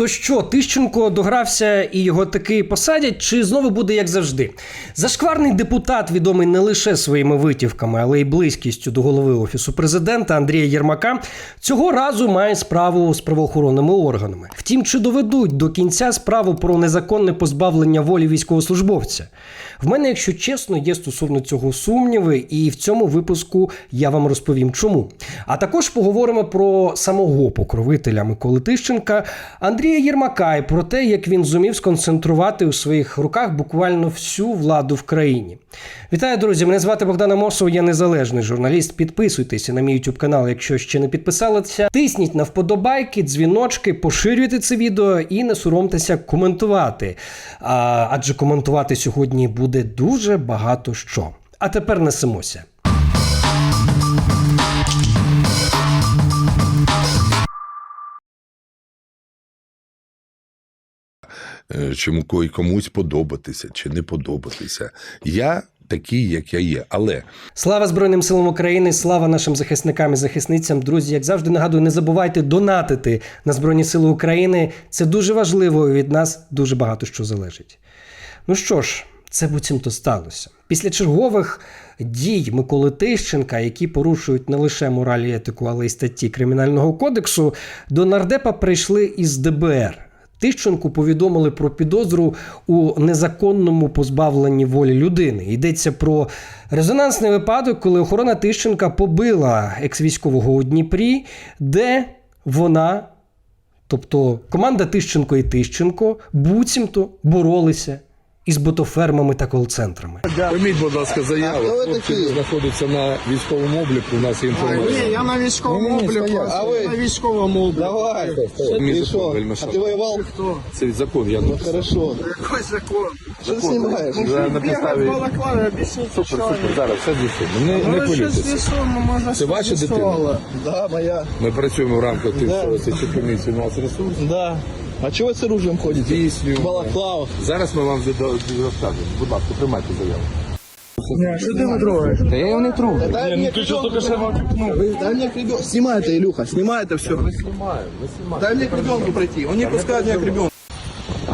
То що, Тищенко догрався і його таки посадять, чи знову буде як завжди? Зашкварний депутат, відомий не лише своїми витівками, але й близькістю до голови офісу президента Андрія Єрмака, цього разу має справу з правоохоронними органами. Втім, чи доведуть до кінця справу про незаконне позбавлення волі військовослужбовця? В мене, якщо чесно, є стосовно цього сумніви, і в цьому випуску я вам розповім чому. А також поговоримо про самого покровителя Миколи Тищенка Андрія Єрмака і про те, як він зумів сконцентрувати у своїх руках буквально всю владу в країні. Вітаю, друзі! Мене звати Богдан Амосов, я незалежний журналіст. Підписуйтеся на мій YouTube канал, якщо ще не підписалися. Тисніть на вподобайки, дзвіночки, поширюйте це відео і не соромтеся коментувати. А, адже коментувати сьогодні буде дуже багато що. А тепер несемося. Е, чому комусь подобатися чи не подобатися. Я такий, як я є. Але Слава Збройним силам України, слава нашим захисникам і захисницям. Друзі, як завжди нагадую, не забувайте донатити на Збройні Сили України. Це дуже важливо і від нас дуже багато що залежить. Ну що ж, це буцімто сталося. Після чергових дій Миколи Тищенка, які порушують не лише мораль і етику, але й статті Кримінального кодексу, до нардепа прийшли із ДБР. Тищенку повідомили про підозру у незаконному позбавленні волі людини. Йдеться про резонансний випадок, коли охорона Тищенка побила екс-військового у Дніпрі, де вона, тобто команда Тищенко і Тищенко, буцімто боролися із ботофермами та кол-центрами. прийміть, будь ласка, заяву. хто ви Хлопці такі? знаходяться на військовому обліку. У нас є інформація. Ні, я на військовому Ні-ні-ні, обліку. стоять. А ви? На військовому обліку. Давай. Ти що? А ти воював? Це закон, я Ну хорошо. Який закон? Що ти Закон. знімаєш? Вже на підставі. в балаклаві, об'ясніть, Супер, що супер. ви. Зараз все з'ясуємо. Не, Ну, не ви щось може, Це ваша дитина? з'ясували. Да, моя. Ми працюємо в рамках тих, Да. що слідчі комісії у нас ресурс. Да. А чого ви з оружием ходите? Здійснюємо. В балаклавах. Зараз ми вам зада- розкажемо. Будь ласка, приймайте заяву. Що ти не трогаєш? Та я його не трогаю. Дай мне ребенку. Дай мне к ребенку. Снимай это, Илюха, снимай это все. Ми знімаємо, ми знімаємо. Дай мне к ребенку пройти. Он не пускает меня к ребенку.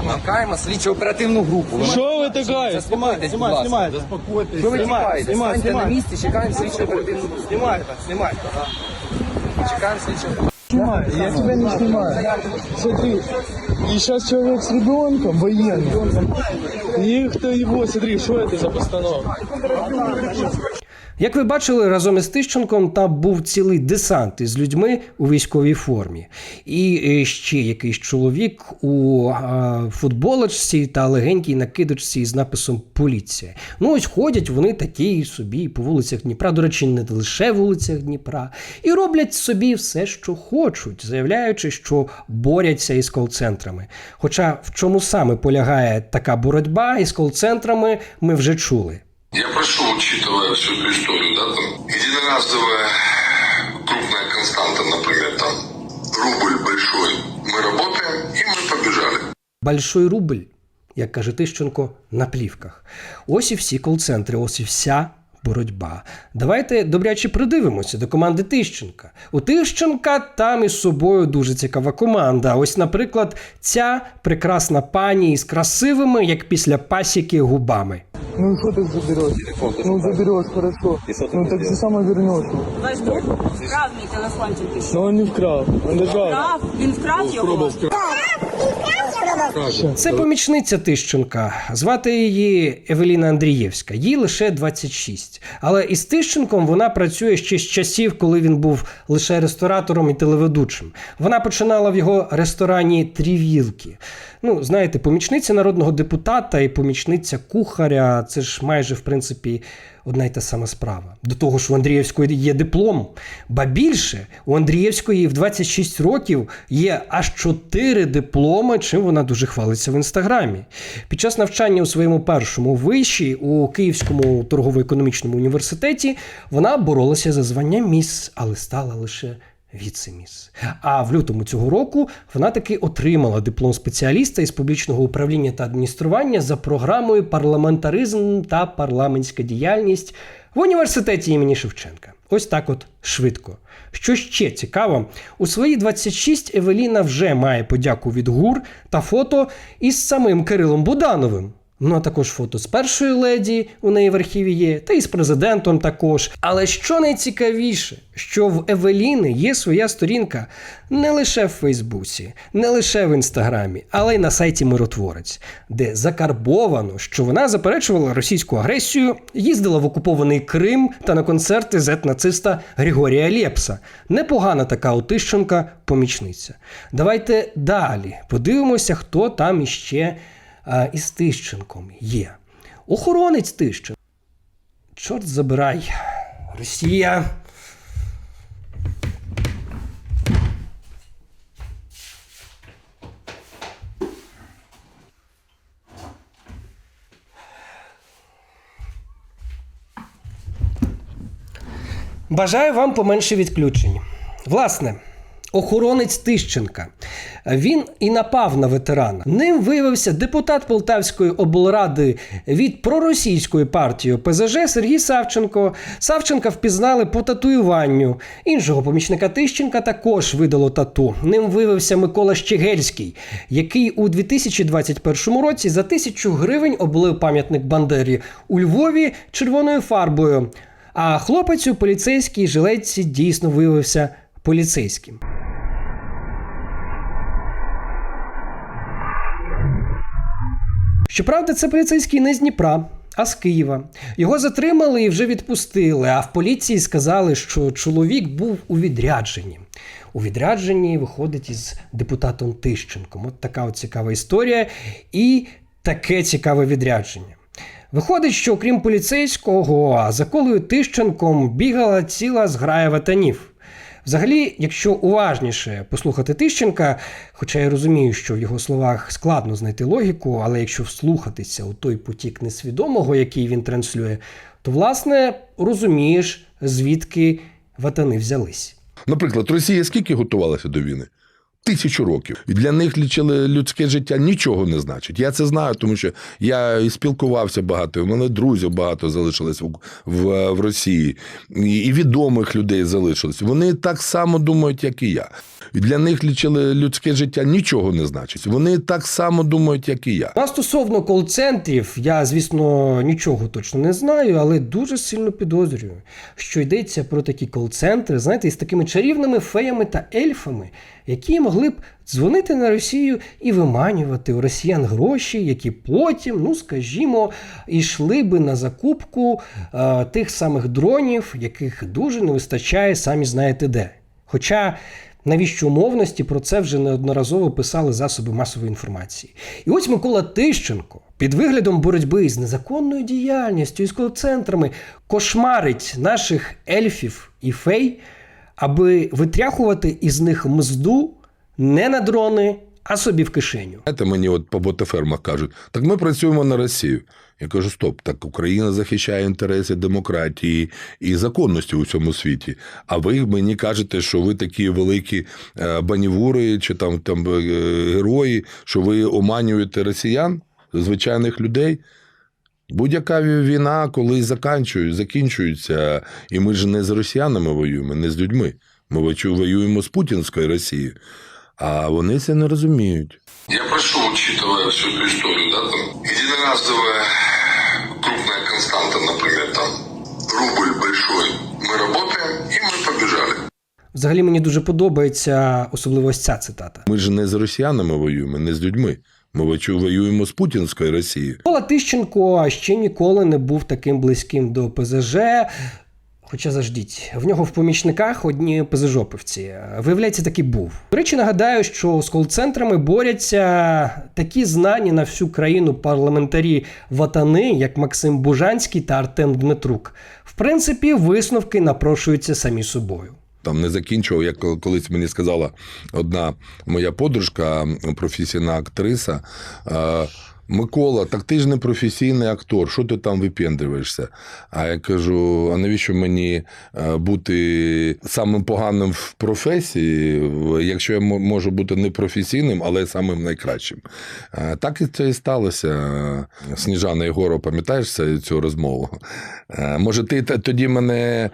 Макаємо слідчо оперативну групу. Що ви таке? Заспокойтесь, будь Снимай, ласка. снимай. Що ви Знімай, тікаєте? знімай, Станьте на знімай. місці, чекаємо слідчо оперативну групу. Снимай это, снимай. Чекаємо слідчо. Снимай, я тебя не снимаю. Смотри, и сейчас человек с ребенком военный. И кто его, смотри, что это за постановка? Як ви бачили, разом із Тищенком там був цілий десант із людьми у військовій формі. І е, ще якийсь чоловік у футболочці та легенькій накидочці із написом Поліція. Ну ось ходять вони такі собі по вулицях Дніпра. До речі, не лише вулицях Дніпра, і роблять собі все, що хочуть, заявляючи, що борються із кол-центрами. Хоча в чому саме полягає така боротьба із кол-центрами, ми вже чули. Я прошу, учитывая всю эту историю, да, там, единоразовая крупная константа, например, там, рубль большой, мы работаем, и мы побежали. Большой рубль, як каже Тищенко, на плівках. Ось і всі кол-центри, ось і вся боротьба. Давайте добряче придивимося до команди Тищенка. У Тищенка там із собою дуже цікава команда. Ось, наприклад, ця прекрасна пані із красивими, як після пасіки, губами. Ну что ты заберешь? Ну заберешь, хорошо. Ну так же само вернешь. Ваш друг вкрав мій телефончик і що? Но он не вкрал, он лежал. Вкрав? Він вкрав його? Це помічниця Тищенка. Звати її Евеліна Андрієвська. Їй лише 26. Але із Тищенком вона працює ще з часів, коли він був лише ресторатором і телеведучим. Вона починала в його ресторані Трівілки. Ну, знаєте, помічниця народного депутата і помічниця кухаря це ж майже в принципі одна й та сама справа. До того ж, у Андрієвської є диплом. Ба більше, у Андрієвської в 26 років є аж 4 дипломи, чим вона дуже хвалиться в інстаграмі. Під час навчання у своєму першому виші у Київському торгово-економічному університеті вона боролася за звання міс, але стала лише віцеміс. А в лютому цього року вона таки отримала диплом спеціаліста із публічного управління та адміністрування за програмою парламентаризм та парламентська діяльність в університеті імені Шевченка. Ось так от швидко. Що ще цікаво, у свої 26 Евеліна вже має подяку від ГУР та фото із самим Кирилом Будановим. Ну а також фото з першою леді у неї в архіві є, та і з президентом також. Але що найцікавіше, що в Евеліни є своя сторінка не лише в Фейсбуці, не лише в інстаграмі, але й на сайті Миротворець, де закарбовано, що вона заперечувала російську агресію, їздила в окупований Крим та на концерти зет-нациста Григорія Лєпса. Непогана така у Тищенка помічниця. Давайте далі подивимося, хто там іще із Тищенком є. Охоронець Тищенка. Чорт забирай. Росія. Бажаю вам поменше відключень. Власне, охоронець Тищенка. Він і напав на ветерана. Ним виявився депутат Полтавської облради від проросійської партії ОПЗЖ Сергій Савченко. Савченка впізнали по татуюванню. Іншого помічника Тищенка також видало тату. Ним виявився Микола Щегельський, який у 2021 році за тисячу гривень облив пам'ятник Бандері у Львові червоною фарбою. А хлопець у поліцейській жилетці дійсно виявився поліцейським. Щоправда, це поліцейський не з Дніпра, а з Києва. Його затримали і вже відпустили. А в поліції сказали, що чоловік був у відрядженні. У відрядженні виходить із депутатом Тищенком. От така от цікава історія і таке цікаве відрядження. Виходить, що окрім поліцейського, за колою Тищенком бігала ціла зграя ватанів. Взагалі, якщо уважніше послухати Тищенка, хоча я розумію, що в його словах складно знайти логіку, але якщо вслухатися у той потік несвідомого, який він транслює, то власне розумієш, звідки ватани взялись. Наприклад, Росія скільки готувалася до війни? Тисячу років. І для них лічили людське життя нічого не значить. Я це знаю, тому що я і спілкувався багато, в мене друзів багато залишилось в, в, в Росії, і, відомих людей залишилось. Вони так само думають, як і я. Для них лічили людське життя нічого не значить. Вони так само думають, як і я. А стосовно кол-центрів, я, звісно, нічого точно не знаю, але дуже сильно підозрюю, що йдеться про такі кол-центри, знаєте, із такими чарівними феями та ельфами, які могли б дзвонити на Росію і виманювати у росіян гроші, які потім, ну скажімо, йшли би на закупку е, тих самих дронів, яких дуже не вистачає, самі знаєте де. Хоча навіщо умовності про це вже неодноразово писали засоби масової інформації. І ось Микола Тищенко під виглядом боротьби з незаконною діяльністю і з кол-центрами кошмарить наших ельфів і фей, аби витряхувати із них мзду не на дрони, а собі в кишеню. Знаєте, мені от по ботофермах кажуть, так ми працюємо на Росію. Я кажу, стоп, так Україна захищає інтереси демократії і законності у цьому світі. А ви мені кажете, що ви такі великі е, банівури чи там, там е, герої, що ви оманюєте росіян, звичайних людей. Будь-яка війна колись заканчує, закінчується, і ми ж не з росіянами воюємо, не з людьми. Ми вочу- воюємо з путінською Росією. А вони це не розуміють. Я прошу, учитывая всю эту историю, да, там, единоразовая крупная константа, например, там, рубль большой, мы работаем, и мы побежали. Взагалі мені дуже подобається особливо ось ця цитата. Ми ж не з росіянами воюємо, не з людьми. Ми воюємо з путінською Росією. Микола Тищенко ще ніколи не був таким близьким до ПЗЖ. Хоча заждіть, в нього в помічниках одні ПЗЖопівці. Виявляється, таки був. До речі, нагадаю, що з кол-центрами борються такі знані на всю країну парламентарі ватани, як Максим Бужанський та Артем Дмитрук. В принципі, висновки напрошуються самі собою. Там не закінчував, як колись мені сказала одна моя подружка, професійна актриса. Микола, так ти ж не професійний актор, що ти там випендрюєшся? А я кажу: а навіщо мені е, бути самим поганим в професії, якщо я можу бути не професійним, але самим найкращим? Е, Так і це і сталося. Сніжана Єгорова, пам'ятаєш цю розмову? Е, Може, ти тоді мене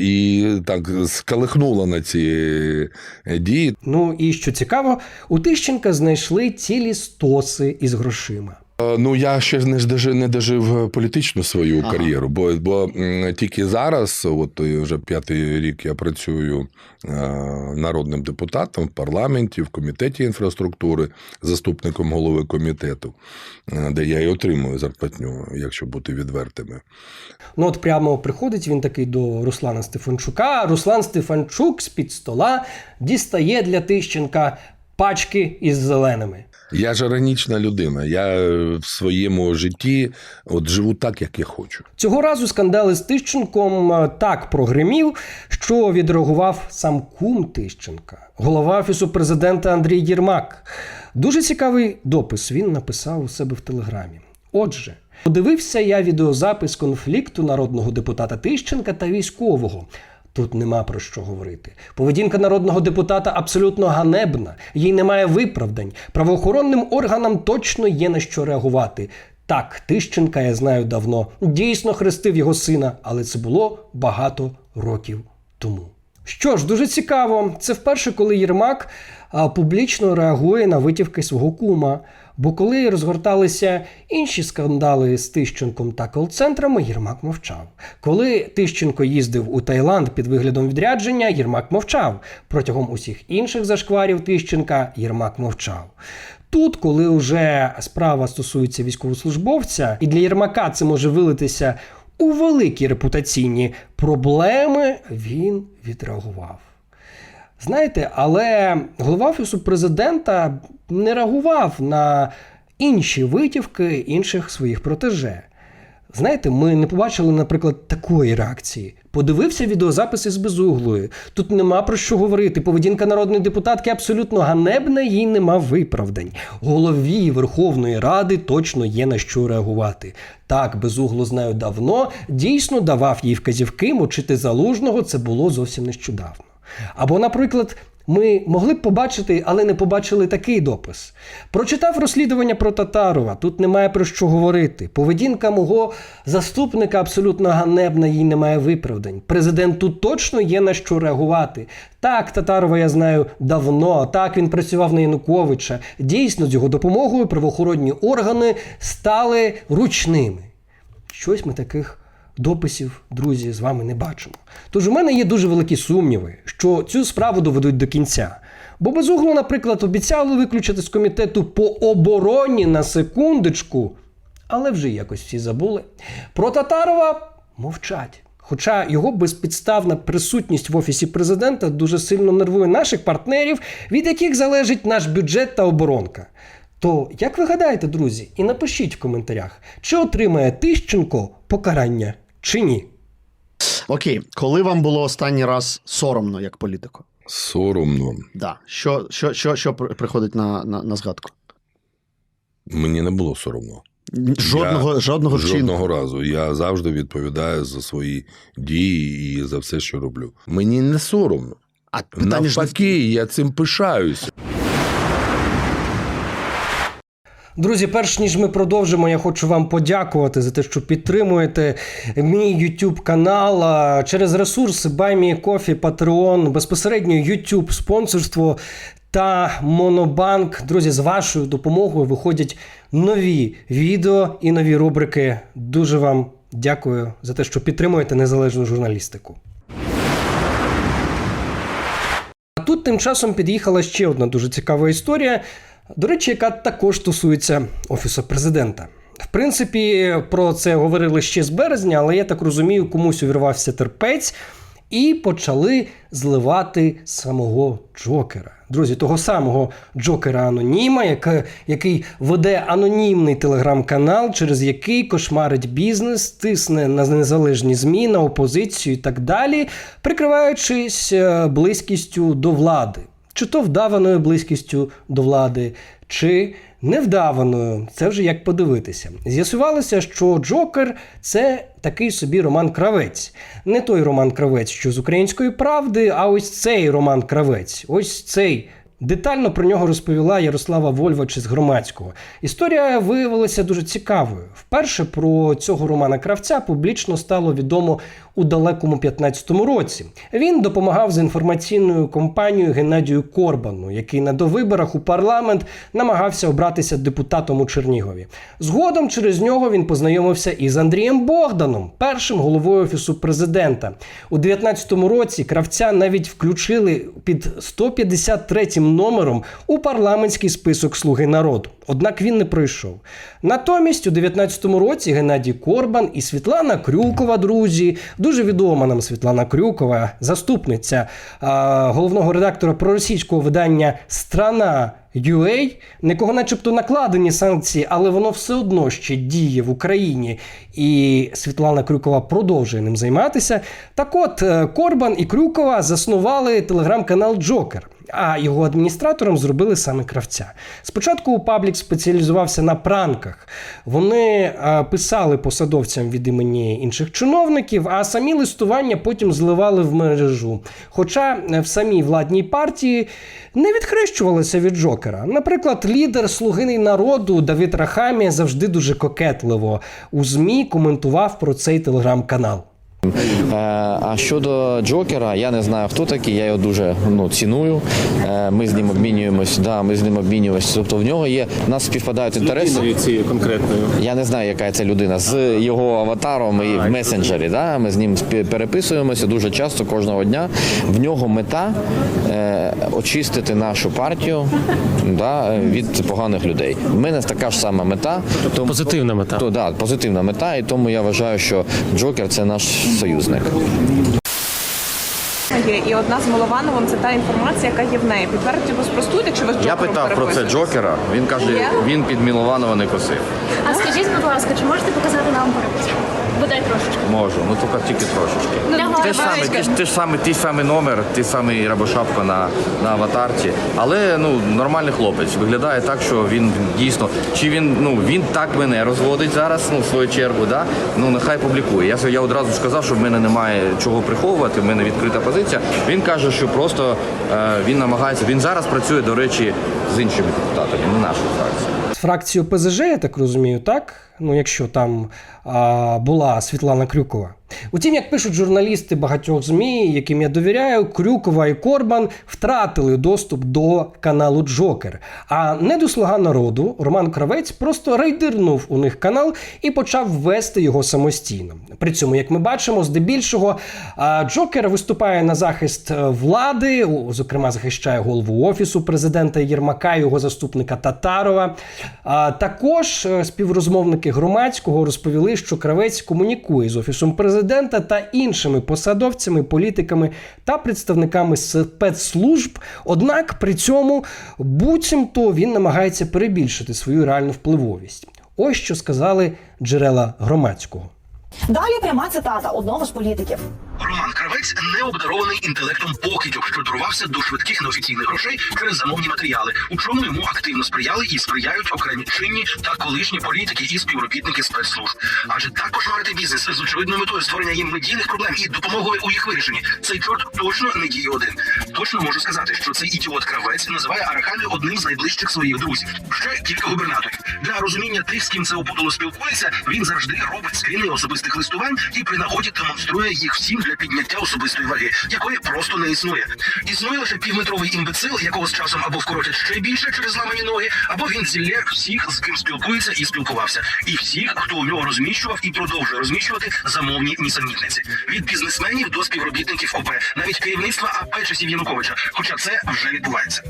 і так скалихнула на ці дії. Ну і що цікаво, у Тищенка знайшли цілі стоси із грошима. Е, Ну, я ще не даже не дожив політичну свою кар'єру, бо, бо тільки зараз, от е, вже п'ятий рік я працюю е, народним депутатом в парламенті, в комітеті інфраструктури, заступником голови комітету, де я і отримую зарплатню, якщо бути відвертими. Ну от прямо приходить він такий до Руслана Стефанчука. Руслан Стефанчук з-під стола дістає для Тищенка пачки із зеленими. Я ж іронічна людина. Я е, в своєму житті от живу так, як я хочу. Цього разу скандал із Тищенком е, так прогримів, що відреагував сам кум Тищенка, голова офісу президента Андрій Єрмак. Дуже цікавий допис він написав у себе в телеграмі. Отже, подивився я відеозапис конфлікту народного депутата Тищенка та військового. Тут нема про що говорити. Поведінка народного депутата абсолютно ганебна, їй немає виправдань. Правоохоронним органам точно є на що реагувати. Так, Тищенка я знаю давно. Дійсно хрестив його сина, але це було багато років тому. Що ж, дуже цікаво. Це вперше, коли Єрмак публічно реагує на витівки свого кума. Бо коли розгорталися інші скандали з Тищенком та кол-центрами, Єрмак мовчав. Коли Тищенко їздив у Таїланд під виглядом відрядження, Єрмак мовчав. Протягом усіх інших зашкварів Тищенка Єрмак мовчав. Тут, коли вже справа стосується військовослужбовця, і для Єрмака це може вилитися у великі репутаційні проблеми, він відреагував. Знаєте, але голова офісу президента не реагував на інші витівки інших своїх протеже. Знаєте, ми не побачили, наприклад, такої реакції. Подивився відеозаписи з безуглою. Тут нема про що говорити. Поведінка народної депутатки абсолютно ганебна, їй нема виправдань. Голові Верховної Ради точно є на що реагувати. Так, безугло знаю давно. Дійсно давав їй вказівки мочити залужного. Це було зовсім нещодавно. Або, наприклад, ми могли б побачити, але не побачили такий допис. Прочитав розслідування про Татарова. Тут немає про що говорити. Поведінка мого заступника абсолютно ганебна, їй немає виправдань. Президент тут точно є на що реагувати. Так, Татарова я знаю давно. Так він працював на Януковича. Дійсно, з його допомогою правоохоронні органи стали ручними. Щось ми таких дописів, друзі, з вами не бачимо. Тож у мене є дуже великі сумніви, що цю справу доведуть до кінця. Бо безугло, наприклад, обіцяли виключити з комітету по обороні на секундочку, але вже якось всі забули. Про Татарова мовчать. Хоча його безпідставна присутність в офісі президента дуже сильно нервує наших партнерів, від яких залежить наш бюджет та оборонка. То як ви гадаєте, друзі, і напишіть в коментарях, чи отримає Тищенко покарання чи ні. Окей, коли вам було останній раз соромно як політику? Соромно. Да. Що, що, що, що приходить на, на, на згадку? Мені не було соромно. Жодного, Я жодного вчинку. Жодного разу. Я завжди відповідаю за свої дії і за все, що роблю. Мені не соромно. А питання ж Навпаки, я цим пишаюся. Друзі, перш ніж ми продовжимо, я хочу вам подякувати за те, що підтримуєте мій YouTube канал через ресурси BuyMeCoffee, Patreon, безпосередньо YouTube, спонсорство та Монобанк. Друзі, з вашою допомогою виходять нові відео і нові рубрики. Дуже вам дякую за те, що підтримуєте незалежну журналістику. А тут тим часом під'їхала ще одна дуже цікава історія, до речі, яка також стосується Офісу президента. В принципі, про це говорили ще з березня, але я так розумію, комусь увірвався терпець і почали зливати самого Джокера. Друзі, того самого Джокера Аноніма, який веде анонімний телеграм-канал, через який кошмарить бізнес, тисне на незалежні ЗМІ, на опозицію і так далі, прикриваючись е, близькістю до влади. Чи то вдаваною близькістю до влади, чи невдаваною. Це вже як подивитися. З'ясувалося, що Джокер це такий собі Роман Кравець. Не той Роман Кравець, що з української правди, а ось цей Роман Кравець. Ось цей. Детально про нього розповіла Ярослава Вольвач із громадського. Історія виявилася дуже цікавою. Вперше про цього Романа Кравця публічно стало відомо у далекому 15-му році. Він допомагав з інформаційною компанією Геннадію Корбану, який на довиборах у парламент намагався обратися депутатом у Чернігові. Згодом через нього він познайомився із Андрієм Богданом, першим головою офісу президента. У 19-му році кравця навіть включили під 153-м номером у парламентський список Слуги народу. Однак він не пройшов. Натомість у 19-му році Геннадій Корбан і Світлана Крюкова, друзі, дуже відома нам Світлана Крюкова, заступниця а, головного редактора проросійського видання Страна. UA, на кого начебто накладені санкції, але воно все одно ще діє в Україні, і Світлана Крюкова продовжує ним займатися. Так от е, Корбан і Крюкова заснували телеграм-канал Джокер. А його адміністратором зробили саме кравця. Спочатку паблік спеціалізувався на пранках. Вони е, писали посадовцям від імені інших чиновників, а самі листування потім зливали в мережу. Хоча е, в самій владній партії не відхрещувалися від Джокера. Наприклад, лідер Слуги народу Давид Рахамія завжди дуже кокетливо у ЗМІ коментував про цей телеграм-канал. Е, А щодо Джокера, я не знаю, хто такий, я його дуже ну, ціную. Е, Ми з ним обмінюємось, да, ми з ним обмінюємось. Тобто в нього є, в нас співпадають інтереси. цією конкретною. Я не знаю, яка це людина з його аватаром і в месенджері. Да? Ми з ним переписуємося дуже часто, кожного дня. В нього мета е, очистити нашу партію да, від поганих людей. В мене така ж сама мета. Тобто позитивна мета. То, да, позитивна мета, і тому я вважаю, що Джокер це наш союзник. Є, І одна з Миловановим це та інформація, яка є в неї. Підтвердіть вас спростуйте, якщо ви з Я питав про це. Джокера. Він каже, Є? він під Мілованова не косив. А скажіть, будь ласка, чи можете показати нам. Можу, ну тільки тільки трошечки. Ну, Те ж саме, ті, ж- те ж саме, ті ж самий номер, ті самий рабошапка на, на аватарці. Але ну нормальний хлопець. Виглядає так, що він дійсно. Чи він ну він так мене розводить зараз, ну в свою чергу, да? Ну нехай публікує. Я, я одразу сказав, що в мене немає чого приховувати, в мене відкрита позиція. Він каже, що просто е, він намагається. Він зараз працює, до речі, з іншими депутатами, не нашою фракцією. Фракцію ПЗЖ, я так розумію, так? Ну, якщо там а, була Світлана Крюкова. Утім, як пишуть журналісти багатьох ЗМІ, яким я довіряю, Крюкова і Корбан втратили доступ до каналу Джокер. А не до слуга народу Роман Кравець просто рейдернув у них канал і почав вести його самостійно. При цьому, як ми бачимо, здебільшого Джокер виступає на захист е, влади, зокрема, захищає голову офісу президента Єрмака, його заступника Татарова. Також е, співрозмовники громадського розповіли, що кравець комунікує з офісом президента та іншими посадовцями, політиками та представниками спецслужб. Однак при цьому буцімто він намагається перебільшити свою реальну впливовість. Ось що сказали джерела громадського. Далі пряма цитата одного з політиків. Роман Кравець не обдарований інтелектом покидьок, що дорвався до швидких неофіційних грошей через замовні матеріали, у чому йому активно сприяли і сприяють окремі чинні та колишні політики і співробітники спецслужб. Адже так кошмарити бізнес з очевидною метою створення їм медійних проблем і допомогою у їх вирішенні. Цей чорт точно не діє один. Точно можу сказати, що цей ідіот Кравець називає Арахамі одним з найближчих своїх друзів. Ще кілька губернаторів. Для розуміння тих, з ким це опутало спілкується, він завжди робить скріни особистих листувань і при нагоді демонструє їх всім для підняття особистої ваги, якої просто не існує. Існує лише півметровий імбецил, якого з часом або вкоротять ще більше через зламані ноги, або він зілє всіх, з ким спілкується і спілкувався, і всіх, хто у нього розміщував і продовжує розміщувати замовні нісенітниці. Від бізнесменів до співробітників ОП, навіть керівництва АП часів Януковича. Хоча це вже відбувається.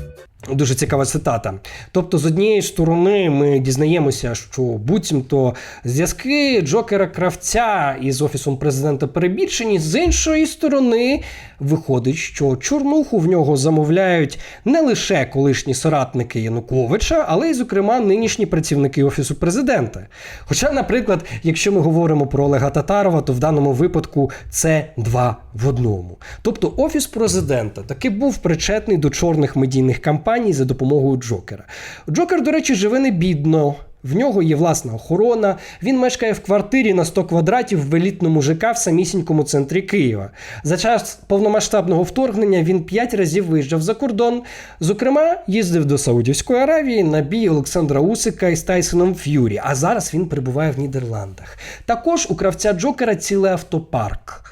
Дуже цікава цитата. Тобто, з однієї сторони, ми дізнаємося, що буцімто зв'язки Джокера Кравця із офісом президента перебільшені. З іншої сторони, виходить, що чорнуху в нього замовляють не лише колишні соратники Януковича, але й, зокрема, нинішні працівники офісу президента. Хоча, наприклад, якщо ми говоримо про Олега Татарова, то в даному випадку це два в одному. Тобто, офіс президента таки був причетний до чорних медійних кампаній за допомогою Джокера. Джокер, до речі, живе не бідно. В нього є власна охорона. Він мешкає в квартирі на 100 квадратів в елітному ЖК в самісінькому центрі Києва. За час повномасштабного вторгнення він п'ять разів виїжджав за кордон. Зокрема, їздив до Саудівської Аравії на бій Олександра Усика із Тайсоном Ф'юрі. А зараз він перебуває в Нідерландах. Також у кравця Джокера цілий автопарк.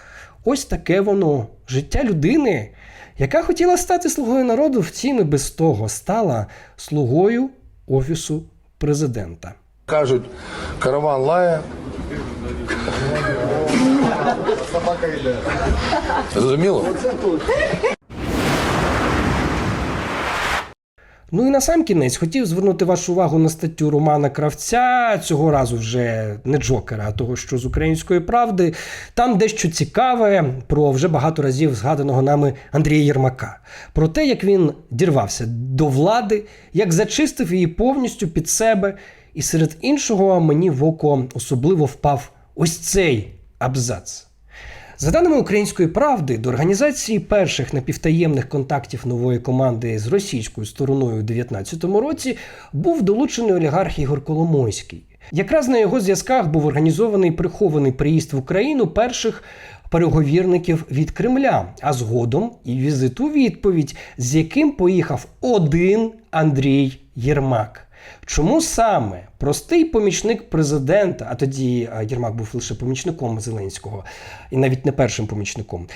Ось таке воно життя людини, яка хотіла стати слугою народу, втім і без того стала слугою офісу президента. Кажуть, караван лає. Зрозуміло? Ну і на сам кінець хотів звернути вашу увагу на статтю Романа Кравця, цього разу вже не Джокера, а того, що з української правди. Там дещо цікаве про вже багато разів згаданого нами Андрія Єрмака. Про те, як він дірвався до влади, як зачистив її повністю під себе. І серед іншого мені в око особливо впав ось цей абзац. За даними української правди, до організації перших напівтаємних контактів нової команди з російською стороною у 2019 році був долучений олігарх Ігор Коломойський. Якраз на його зв'язках був організований прихований приїзд в Україну перших переговірників від Кремля, а згодом і візит у відповідь, з яким поїхав один Андрій Єрмак. Чому саме простий помічник президента, а тоді Єрмак був лише помічником Зеленського, і навіть не першим помічником.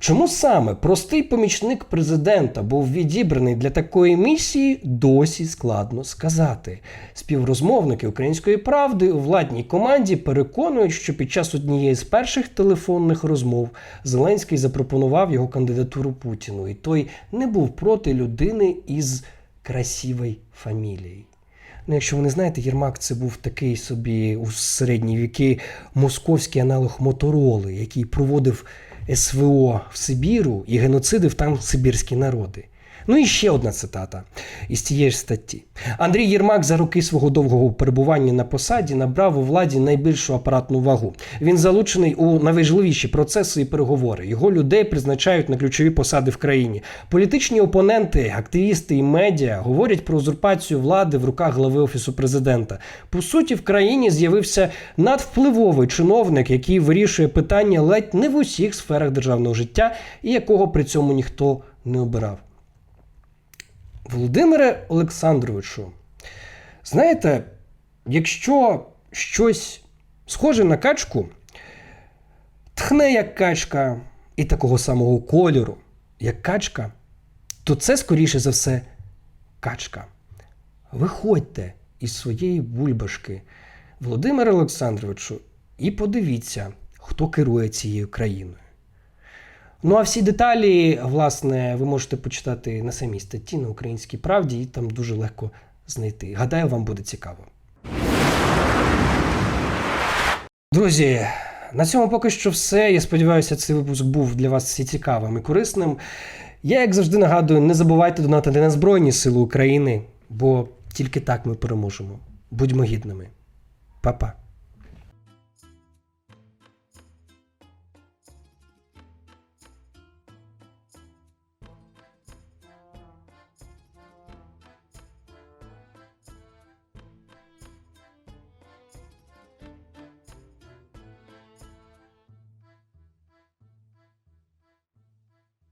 Чому саме простий помічник президента був відібраний для такої місії, досі складно сказати. Співрозмовники української правди у владній команді переконують, що під час однієї з перших телефонних розмов Зеленський запропонував його кандидатуру Путіну, і той не був проти людини із красивою фамілією. Ну, якщо ви не знаєте, Єрмак це був такий собі у середні віки московський аналог Мотороли, який проводив СВО в Сибіру і геноцидив там сибірські народи. Ну і ще одна цитата із цієї ж статті. Андрій Єрмак за роки свого довгого перебування на посаді набрав у владі найбільшу апаратну вагу. Він залучений у найважливіші процеси і переговори. Його людей призначають на ключові посади в країні. Політичні опоненти, активісти і медіа говорять про узурпацію влади в руках глави офісу президента. По суті, в країні з'явився надвпливовий чиновник, який вирішує питання ледь не в усіх сферах державного життя, і якого при цьому ніхто не обирав. Володимире Олександровичу, знаєте, якщо щось схоже на качку, тхне як качка і такого самого кольору, як качка, то це, скоріше за все, качка. Виходьте із своєї бульбашки, Володимире Олександровичу, і подивіться, хто керує цією країною. Ну а всі деталі, власне, ви можете почитати на самій статті на Українській правді, і там дуже легко знайти. Гадаю, вам буде цікаво. Друзі, на цьому поки що все. Я сподіваюся, цей випуск був для вас всі цікавим і корисним. Я, як завжди, нагадую, не забувайте донатити на Збройні Сили України, бо тільки так ми переможемо. Будьмо гідними. Па-па.